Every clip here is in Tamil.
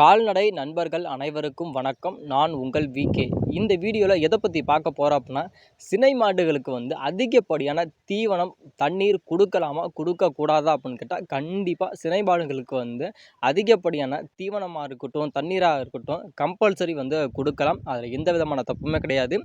கால்நடை நண்பர்கள் அனைவருக்கும் வணக்கம். நான் உங்கள் விகே இந்த வீடியோவில் எதை பற்றி பார்க்க போகிறோம் அப்படின்னா சினை மாடுகளுக்கு வந்து அதிகப்படியான தீவனம் தண்ணீர் கொடுக்கலாமா கொடுக்கக்கூடாதா அப்படின்னு கேட்டால் கண்டிப்பாக சினை மாடுகளுக்கு வந்து அதிகப்படியான தீவனமாக இருக்கட்டும் தண்ணீராக இருக்கட்டும் கம்பல்சரி வந்து கொடுக்கலாம். அதில் எந்த விதமான தப்புமே கிடையாது.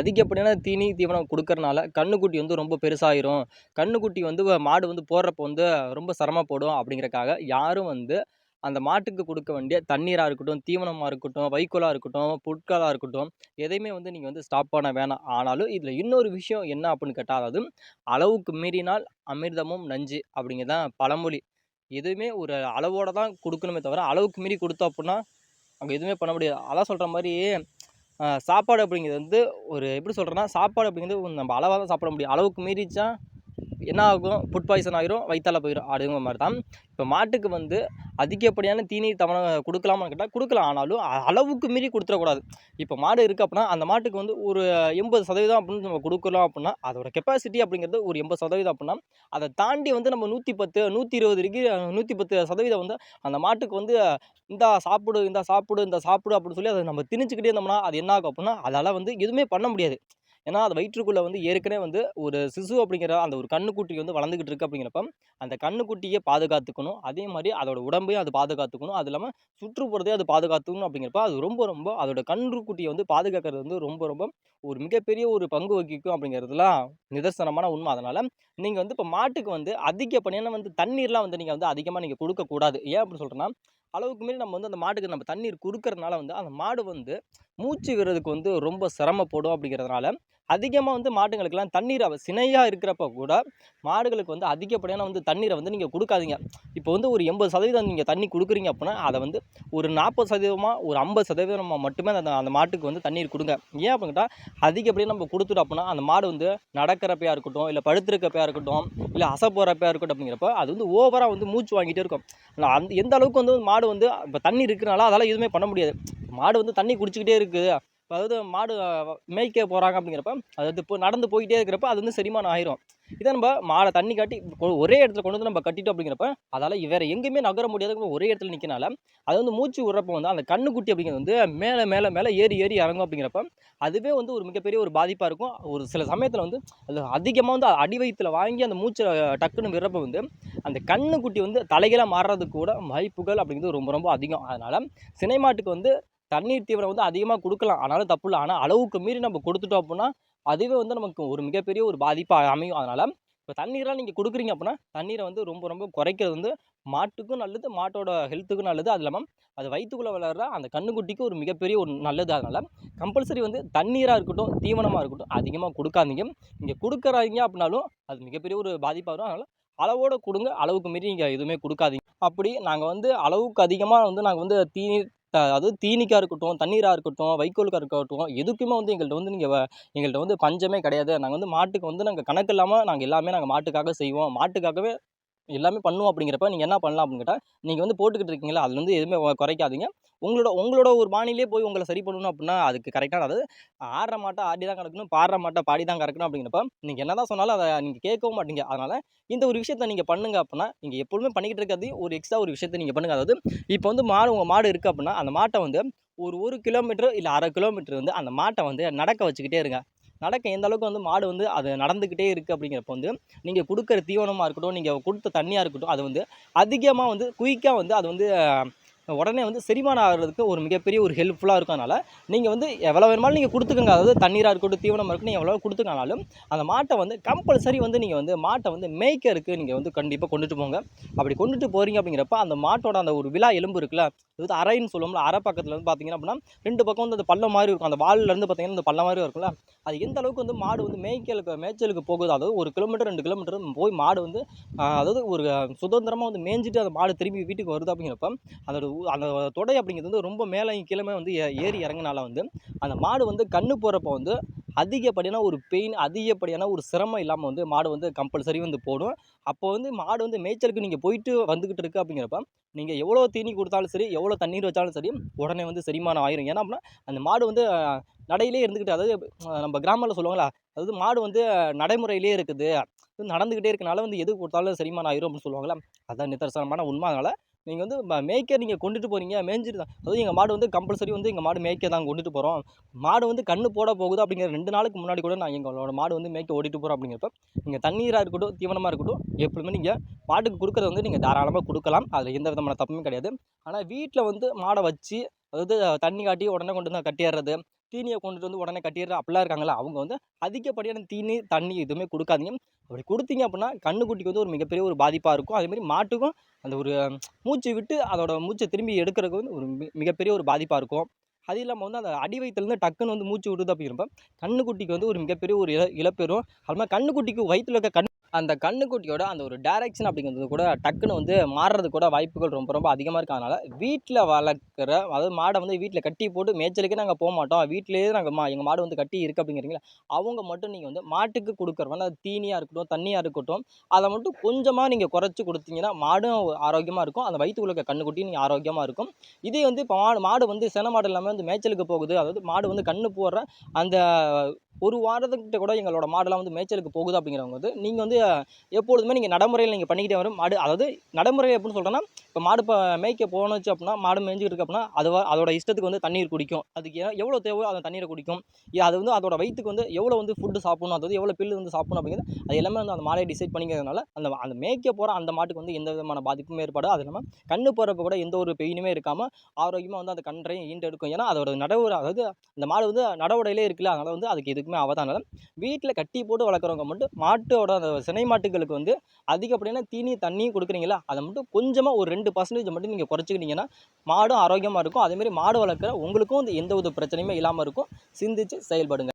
அதிகப்படியான தீனி தீவனம் கொடுக்கறனால கண்ணுக்குட்டி வந்து ரொம்ப பெருசாகிரும் கண்ணுக்குட்டி வந்து மாடு வந்து போடுறப்போ வந்து ரொம்ப சிரமப்படும் அப்படிங்கிறக்காக யாரும் வந்து அந்த மாட்டுக்கு கொடுக்க வேண்டிய தண்ணீராக இருக்கட்டும் தீவனமாக இருக்கட்டும் வைக்கோலாக இருக்கட்டும் புட்களாக இருக்கட்டும் எதையுமே வந்து நீங்கள் வந்து ஸ்டாப் பண்ண வேணாம். ஆனாலும் இதில் இன்னொரு விஷயம் என்ன அப்படின்னு கேட்டால் அதாவது அளவுக்கு மீறினால் அமிர்தமும் நஞ்சு அப்படிங்கிறதான் பழமொழி. எதுவுமே ஒரு அளவோடு தான் கொடுக்கணுமே தவிர அளவுக்கு மீறி கொடுத்தோம் அப்படின்னா அங்கே எதுவுமே பண்ண முடியாது. அதான் சொல்கிற மாதிரி சாப்பாடு அப்படிங்கிறது வந்து ஒரு எப்படி சொல்கிறேன்னா சாப்பாடு அப்படிங்கிறது நம்ம அளவாக தான் சாப்பிட முடியும். அளவுக்கு மீறிச்சா என்ன ஆகும் ஃபுட் பாய்சன் ஆகிரும் வயிற்றால போயிடும் அப்படிங்கிற மாதிரி தான் இப்போ மாட்டுக்கு வந்து அதிகப்படியான தீனி தவணை கொடுக்கலாமான்னு கேட்டால் கொடுக்கலாம். ஆனாலும் அளவுக்கு மீறி கொடுத்துடக்கூடாது. இப்போ மாடு இருக்குது அப்படின்னா அந்த மாட்டுக்கு வந்து ஒரு எண்பது சதவீதம் அப்படின்னு நம்ம கொடுக்கலாம் அப்படின்னா அதோட கெப்பாசிட்டி அப்படிங்கிறது ஒரு எண்பது சதவீதம் அப்படின்னா அதை தாண்டி வந்து நம்ம நூற்றி பத்து நூற்றி இருபது டிகிரி நூற்றி பத்து சதவீதம் வந்து அந்த மாட்டுக்கு வந்து இந்த சாப்பிடு இந்த சாப்பிடு இந்த சாப்பிடு அப்படின்னு சொல்லி அதை நம்ம திணிச்சுக்கிட்டே இருந்தோம்னா அது என்ன ஆகும் அப்படின்னா அதால் வந்து எதுவுமே பண்ண முடியாது. ஏன்னா அது வயிற்றுக்குள்ளே வந்து ஏற்கனவே வந்து ஒரு சிசு அப்படிங்கிற அந்த ஒரு கண்ணுக்குட்டி வந்து வளர்ந்துக்கிட்டு இருக்கு அப்படிங்கிறப்ப அந்த கண்ணுக்குட்டியை பாதுகாத்துக்கணும். அதே மாதிரி அதோட உடம்பையும் அது பாதுகாத்துக்கணும். அது இல்லாமல் சுற்றுப்புறத்தையும் அது பாதுகாத்துக்கணும் அப்படிங்கிறப்ப அது ரொம்ப ரொம்ப அதோட கன்றுக்குட்டியை வந்து பாதுகாக்கிறது வந்து ரொம்ப ரொம்ப ஒரு மிகப்பெரிய ஒரு பங்கு வகிக்கும் அப்படிங்கிறதுலாம் நிதர்சனமான உண்மை. அதனால் நீங்கள் வந்து இப்போ மாட்டுக்கு வந்து அதிகப்படியான வந்து தண்ணீர்லாம் வந்து நீங்கள் வந்து அதிகமாக நீங்கள் கொடுக்கக்கூடாது. ஏன் அப்படி சொல்கிறேன்னா அளவுக்கு மீறி நம்ம வந்து அந்த மாட்டுக்கு நம்ம தண்ணீர் கொடுக்கறதுனால வந்து அந்த மாடு வந்து மூச்சு விடுறதுக்கு வந்து ரொம்ப சிரமப்படும் அப்படிங்கிறதுனால அதிகமாக வந்து மாடுங்களுக்கெல்லாம் தண்ணீர் அவ சினையாக இருக்கிறப்ப கூட மாடுகளுக்கு வந்து அதிகப்படியான வந்து தண்ணீரை வந்து நீங்கள் கொடுக்காதீங்க. இப்போ வந்து ஒரு எண்பது சதவீதம் நீங்கள் தண்ணி கொடுக்குறீங்க அப்படின்னா அதை வந்து ஒரு நாற்பது சதவீதமாக ஒரு ஐம்பது சதவீதமாக மட்டுமே அந்த அந்த மாட்டுக்கு வந்து தண்ணீர் கொடுங்க. ஏன் அப்படின்ட்டா அதிகப்படியாக நம்ம கொடுத்துட்டோம் அப்படின்னா அந்த மாடு வந்து நடக்கிறப்பையாக இருக்கட்டும் இல்லை படுத்திருக்கப்பையாக இருக்கட்டும் இல்லை அசை போகிறப்பையாக இருக்கட்டும் அப்படிங்கிறப்ப அது வந்து ஓவராக வந்து மூச்சு வாங்கிட்டே இருக்கும். அந்த எந்த அளவுக்கு வந்து மாடு வந்து இப்போ தண்ணி இருக்கிறனால அதால் எதுவுமே பண்ண முடியாது. மாடு வந்து தண்ணி குடிச்சிக்கிட்டே இருக்குது அதாவது மாடு மேய்க்க போகிறாங்க அப்படிங்கிறப்ப அதாவது இப்போ நடந்து போயிட்டே இருக்கிறப்ப அது வந்து செரிமானம் ஆயிரும். இதை நம்ம மாடை தண்ணி காட்டி ஒரே இடத்துல கொண்டு வந்து நம்ம கட்டிட்டோம் அப்படிங்கிறப்ப அதால் வேறு எங்கேயுமே நகர முடியாத ஒரே இடத்துல நிற்கனால அது வந்து மூச்சு விடுறப்ப வந்து அந்த கண்ணுக்குட்டி அப்படிங்கிறது வந்து மேலே மேலே மேலே ஏறி ஏறி இறங்கும் அப்படிங்கிறப்ப அதுவே வந்து ஒரு மிகப்பெரிய ஒரு பாதிப்பாக இருக்கும். ஒரு சில சமயத்தில் வந்து அது அதிகமாக வந்து அடி வயிற்றில் வாங்கி அந்த மூச்சை டக்குன்னு விடுறப்ப வந்து அந்த கண்ணுக்குட்டி வந்து தலைகளாக மாறுறதுக்கு கூட வாய்ப்புகள் அப்படிங்கிறது ரொம்ப ரொம்ப அதிகம். அதனால் சினை மாட்டுக்கு வந்து தண்ணீர் தீவனம் வந்து அதிகமாக கொடுக்கலாம். ஆனாலும் தப்பு இல்லை. ஆனால் அளவுக்கு மீறி நம்ம கொடுத்துட்டோம் அப்படின்னா அதுவே வந்து நமக்கு ஒரு மிகப்பெரிய ஒரு பாதிப்பாக அமையும். அதனால் இப்போ தண்ணீரெலாம் நீங்கள் கொடுக்குறீங்க அப்படின்னா தண்ணீரை வந்து ரொம்ப ரொம்ப குறைக்கிறது வந்து மாட்டுக்கும் நல்லது மாட்டோட ஹெல்த்துக்கும் நல்லது. அது இல்லாமல் அது வயிற்றுக்குள்ளே வளர்கிற அந்த கண்ணுக்குட்டிக்கு ஒரு மிகப்பெரிய ஒரு நல்லது. அதனால் கம்பல்சரி வந்து தண்ணீராக இருக்கட்டும் தீவனமாக இருக்கட்டும் அதிகமாக கொடுக்காதீங்க. இங்கே கொடுக்குறாங்க அப்படின்னாலும் அது மிகப்பெரிய ஒரு பாதிப்பாக வரும். அதனால் அளவோடு கொடுங்க. அளவுக்கு மீறி நீங்கள் எதுவுமே கொடுக்காதீங்க. அப்படி நாங்கள் வந்து அளவுக்கு அதிகமாக வந்து நாங்கள் வந்து தீனி அதாவது தீனிக்காக இருக்கட்டும் தண்ணீராக இருக்கட்டும் வைக்கோலுக்காக இருக்கட்டும் எதுக்குமே வந்து எங்கள்கிட்ட வந்து நீங்கள் எங்கள்கிட்ட வந்து பஞ்சமே கிடையாது. நாங்கள் வந்து மாட்டுக்கு வந்து நாங்கள் கணக்கு இல்லாமல் நாங்கள் எல்லாமே நாங்கள் மாட்டுக்காக செய்வோம். மாட்டுக்காகவே எல்லாமே பண்ணுவோம் அப்படிங்கிறப்ப நீங்கள் என்ன பண்ணலாம் அப்படின்னு கேட்டால் நீங்கள் வந்து போட்டுக்கிட்டு இருக்கீங்களா அதுலேருந்து வந்து எதுவுமே குறைக்காதீங்க. உங்களோட உங்களோட ஒரு பாணியிலே போய் உங்களை சரி பண்ணணும் அப்படின்னா அதுக்கு கரெக்டான அதாவது ஆடுற மாட்டா ஆடி தான் கிடக்கணும் பாடுற மாட்டா பாடி தான் கறக்கணும் அப்படிங்கிறப்ப நீங்கள் என்ன தான் சொன்னாலும் அதை நீங்கள் கேட்கவும் மாட்டீங்க. அதனால் இந்த ஒரு விஷயத்தை நீங்கள் பண்ணுங்க அப்படின்னா நீங்கள் எப்பொழுதுமே பண்ணிக்கிட்டு இருக்கிறது ஒரு எக்ஸ்ட்ரா ஒரு விஷயத்தை நீங்கள் பண்ணுங்க. அதாவது இப்போ வந்து மாடு உங்கள் மாடு இருக்குது அப்படின்னா அந்த மாட்டை வந்து ஒரு ஒரு கிலோமீட்டர் இல்லை அரை கிலோமீட்டர் வந்து அந்த மாட்டை வந்து நடக்க வச்சுக்கிட்டே இருங்க. நடக்க எந்த அளவுக்கு வந்து மாடு வந்து அது நடந்துக்கிட்டே இருக்குது அப்படிங்கிறப்ப வந்து நீங்கள் கொடுக்குற தீவனமாக இருக்கட்டும் நீங்கள் கொடுத்த தண்ணியாக இருக்கட்டும் அது வந்து அதிகமாக வந்து குயிக்காக வந்து அது வந்து உடனே வந்து செரிமானம் ஆகிறதுக்கு ஒரு மிகப்பெரிய ஒரு ஹெல்ப்ஃபுல்லாக இருக்கும் அதனால் நீங்கள் வந்து எவ்வளோ வேணுமாலும் நீங்கள் கொடுத்துக்கோங்க. அதாவது தண்ணீராக இருக்கட்டும் தீவனமாக இருக்கட்டும் நீங்கள் எவ்வளோ கொடுத்துக்கனாலும் அந்த மாட்டை வந்து கம்பல்சரி வந்து நீங்கள் வந்து மாட்டை வந்து மேய்க்கருக்கு நீங்கள் வந்து கண்டிப்பாக கொண்டுட்டு போங்க. அப்படி கொண்டுட்டு போகிறீங்க அப்படிங்கிறப்ப அந்த மாட்டோட அந்த ஒரு விழா எலும்பு இருக்குல்ல அதாவது அரைன்னு சொல்லுவோம்ல அரை பக்கத்தில் வந்து பார்த்தீங்கன்னா அப்படின்னா ரெண்டு பக்கம் வந்து அந்த பள்ளம் மாதிரி இருக்கும். அந்த வால்ல இருந்து பார்த்தீங்கன்னா அந்த பள்ளம் மாதிரி இருக்கும்ல அது எந்த அளவுக்கு வந்து மாடு வந்து மேய்க்கலுக்கு மேய்ச்சலுக்கு போகுது அதாவது ஒரு கிலோமீட்டர் ரெண்டு கிலோமீட்டர் போய் மாடு வந்து அதாவது ஒரு சுதந்திரமாக வந்து மேய்ஞ்சிட்டு அந்த மாடு திரும்பி வீட்டுக்கு வருது அப்படிங்கிறப்ப அதோட அந்த தொடை அப்படிங்கிறது வந்து ரொம்ப மேலே கீழே வந்து ஏ- ஏறி இறங்குனால வந்து அந்த மாடு வந்து கண்ணு போகிறப்ப வந்து அதிகப்படியான ஒரு பெயின் அதிகப்படியான ஒரு சிரமம் இல்லாமல் வந்து மாடு வந்து கம்பல்சரி வந்து போடும். அப்போ வந்து மாடு வந்து மேய்ச்சலுக்கு நீங்கள் போயிட்டு வந்துக்கிட்டு இருக்கு அப்படிங்கிறப்ப நீங்கள் எவ்வளோ தீனி கொடுத்தாலும் சரி எவ்வளோ தண்ணீர் வச்சாலும் சரி உடனே வந்து செரிமானம் ஆயிரும். ஏன்னா அப்படின்னா அந்த மாடு வந்து நடையிலே இருந்துக்கிட்டு அதாவது நம்ம கிராமத்தில் சொல்லுவாங்களா அதாவது மாடு வந்து நடைமுறையிலே இருக்குது. நடந்துக்கிட்டே இருக்கனால வந்து எது கொடுத்தாலும் செரிமானம் ஆயிரும் அப்படின்னு சொல்லுவாங்களா அதான் நிதர்சனமான உண்மை. அதனால் நீங்கள் வந்து மேய்க்கை மேய்க்க நீங்கள் கொண்டுட்டு போகிறீங்க மேய்ஞ்சிட்டு தான் அதாவது எங்கள் மாடு வந்து கம்பல்சரி வந்து எங்கள் மாடு மேய்க்க தான் கொண்டுட்டு போகிறோம் மாடு வந்து கண்ணு போட போகுது அப்படிங்கிற ரெண்டு நாளுக்கு முன்னாடி கூட நான் எங்களோட மாடு வந்து மேய்க்க ஓடிட்டு போகிறோம் அப்படிங்கிறப்ப நீங்கள் தண்ணீராக இருக்கட்டும் தீவனமாக இருக்கட்டும் எப்பவுமே நீங்கள் மாட்டுக்கு கொடுக்குறது வந்து நீங்கள் தாராளமாக கொடுக்கலாம். அதில் எந்த விதமான தப்புமே கிடையாது. ஆனால் வீட்டில் வந்து மாடை வச்சு அதாவது தண்ணி காட்டி உடனே கொண்டு வந்து கட்டிடுறது தீனியை கொண்டுட்டு வந்து உடனே கட்டிடுற அப்படிலாம் இருக்காங்களா அவங்க வந்து அதிகப்படியான தீனி தண்ணி எதுவுமே கொடுக்காதீங்க. அப்படி கொடுத்தீங்க அப்படின்னா கண்ணுக்குட்டிக்கு வந்து ஒரு மிகப்பெரிய ஒரு பாதிப்பாக இருக்கும். அதேமாதிரி மாட்டுக்கும் அந்த ஒரு மூச்சு விட்டு அதோட மூச்சை திரும்பி எடுக்கிறதுக்கு வந்து ஒரு மிகப்பெரிய ஒரு பாதிப்பாக இருக்கும். அது இல்லாமல் வந்து அந்த அடி வயிற்றுலேருந்து டக்குன்னு வந்து மூச்சு விடுது அப்படிங்கிறப்ப கண்ணுக்குட்டிக்கு வந்து ஒரு மிகப்பெரிய ஒரு இழ இழப்பெறும். அது மாதிரி கண்ணுக்குட்டிக்கு வயிற்றுல இருக்க கண் அந்த கண்ணுக்குட்டியோட அந்த ஒரு டைரக்ஷன் அப்படிங்கிறது கூட டக்குன்னு வந்து மாறுறது கூட வாய்ப்புகள் ரொம்ப ரொம்ப அதிகமாக இருக்கிறதுனால வீட்டில் வளர்க்குற அதாவது மாடை வந்து வீட்டில் கட்டி போட்டு மேய்ச்சலுக்கே நாங்கள் போக மாட்டோம். வீட்டிலேயே நாங்கள் மா எங்கள் மாடு வந்து கட்டி இருக்குது அப்படிங்கிறீங்களா? அவங்க மட்டும் நீங்கள் வந்து மாட்டுக்கு கொடுக்குறவன தீனியாக இருக்கட்டும் தண்ணியாக இருக்கட்டும் அதை மட்டும் கொஞ்சமாக நீங்கள் குறைச்சி கொடுத்தீங்கன்னா மாடும் ஆரோக்கியமாக இருக்கும். அந்த வயிற்றுக்குள்ள இருக்க கண்ணுக்குட்டியும் நீங்கள் ஆரோக்கியமாக இருக்கும். இதே வந்து இப்போ மாடு மாடு வந்து சென மாடு இல்லாமல் வந்து மேய்ச்சலுக்கு போகுது. அதாவது மாடு வந்து கண்ணு போடுற அந்த ஒரு வாரத்துக்கிட்ட கூட எங்களோட மாடெல்லாம் வந்து மேய்ச்சலுக்கு போகுது அப்படிங்கிறவங்க வந்து நீங்கள் வந்து எப்பொழுதுமே நீங்கள் நடைமுறையில் நீங்கள் பண்ணிக்கிட்டே வரும். மாடு அதாவது நடைமுறை எப்படின்னு சொல்கிறேன்னா இப்போ மாடு இப்போ மேய்க்க போணுச்சு அப்படின்னா மாடு மேய்ஞ்சிட்டு இருக்கு அப்படின்னா அது அதோட இஷ்டத்துக்கு வந்து தண்ணீர் குடிக்கும். அதுக்கு எவ்வளோ தேவையோ அந்த தண்ணீரை குடிக்கும். அது வந்து அதோட வயிற்றுக்கு வந்து எவ்வளோ வந்து ஃபுட்டு சாப்பிடணும் அதாவது எவ்வளோ பில்லு வந்து சாப்பிடணும் அப்படிங்கிறது அது எல்லாமே வந்து அந்த மாலையை டிசைட் பண்ணிக்கிறதுனால அந்த அந்த மேய்க்க போகிற அந்த மாட்டுக்கு வந்து எந்த விதமான பாதிப்பும் ஏற்படாது. அது இல்லாமல் கண்ணு போகிறப்ப கூட எந்த ஒரு பெயினுமே இருக்காமல் ஆரோக்கியமாக வந்து அந்த கன்றையும் ஈண்டெடுக்கும். ஏன்னா அதோட நடவுற அதாவது அந்த மாடு வந்து நடவுடையிலே இருக்குல்ல அதனால் வந்து அதுக்கு எதுக்குமே ஆகாதனால வீட்டில் கட்டி போட்டு வளர்க்குறவங்க மட்டும் மாட்டோட அந்த சினை மாட்டுகளுக்கு வந்து அதிகப்படியான தீனி தண்ணியும் கொடுக்குறீங்களா அதை மட்டும் கொஞ்சமாக ஒரு ரெண்டு ரெண்டு பர்சன்டேஜ் மட்டும் நீங்கள் குறைச்சிக்கிட்டீங்கன்னா மாடும் ஆரோக்கியமாக இருக்கும். அதேமாரி மாடு வளர்க்குற உங்களுக்கும் வந்து எந்த ஒரு பிரச்சனையுமே இல்லாமல் இருக்கும். சிந்திச்சு செயல்படுங்க.